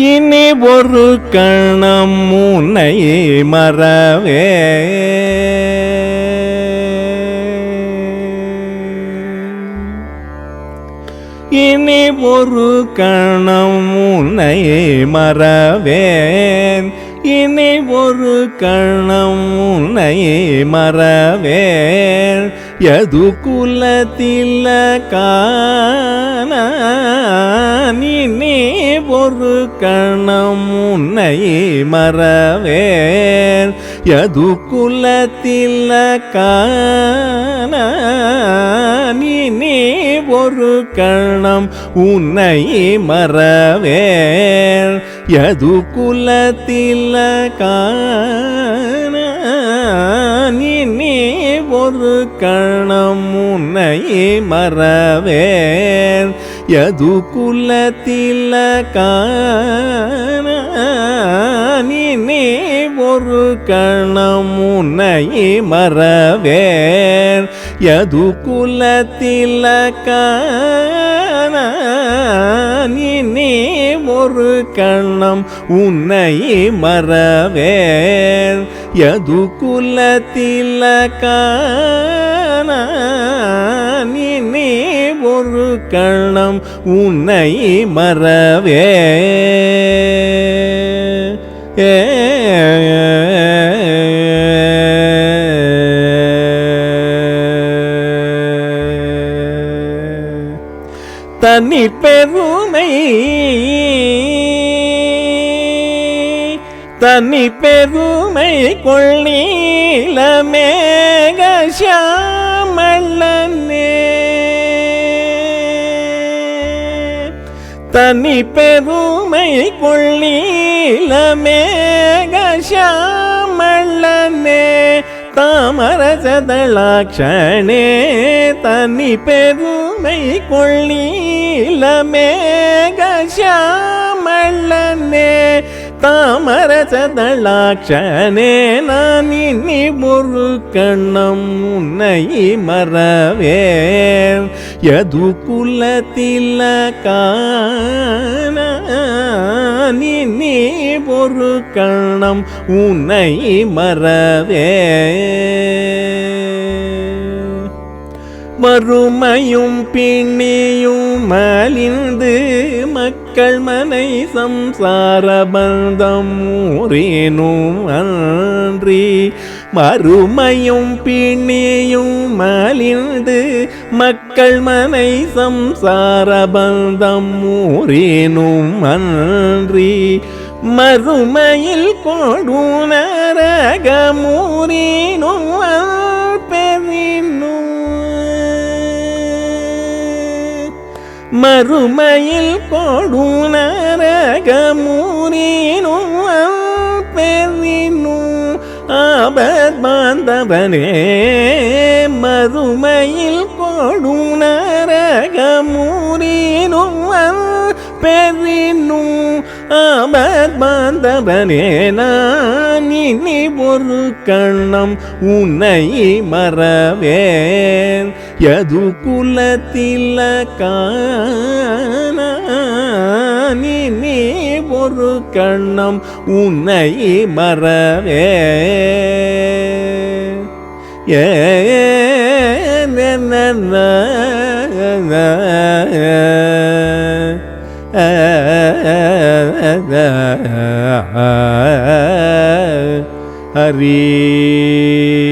இனி ஒரு கணம் முனை மறவே. இனி ஒரு கணம் முனை மறவேன். இனி ஒரு கணம் உன்னை மறவேன். எது குலத்தில் காண. ஒரு கணம் உன்னை மறவேன். எது குலத்தில் காண நீ ஒரு கணம் உன்னை மறவேன். எது குலத்தில் காண நீ ஒரு கணம் உன்னை மறவேன். யது குலத்தில காண ஒரு கணமுனை மறவேர் யது எது குலத்தில காண ஒரு கண்ணம் உன்னை மறவேர் யது குலத்தில காண ஒரு கணம் உன்னை மறவே. ஏ தனி பெருமை தனி பெருமை கொள்ளீல மேக சாமல்லனே தனி பெருமை கொள்ளீல மேக தாமரசதளாட்சணே தனி பெருமை கொள்ளீல மேக தாமரசதளாட்சணே நான் இன்னி ஒரு கண்ணம் உன்னை மறவேன். எது குலத்தில காண ஒரு கண்ணம் உன்னை மறவே. மறுமையும் பின்னியும் மலிந்து மக்கள் மனை சம்சார பந்தம் ஊரேனும் அன்றி மறுமையும் பிணியும் மலிந்து மக்கள் மனை சம்சாரபந்தம் ஊரேனும் அன்றி மறுமையில் கொடுநரகமூரினும் பெறினும் மறுமையில் கொடுநரகமூரினும் பெறினும் ஆபத் பாந்தவனே மறுமையில் கொடுநரகமூரினும் பெறினும் ஆபத் பாந்தவனே நான் இனி ஒரு கண்ணம் உன்னை மறவேன். எது குலத்தில் காண ஒரு கண்ணம் உன்னை மறவே. ஏ ஹரி.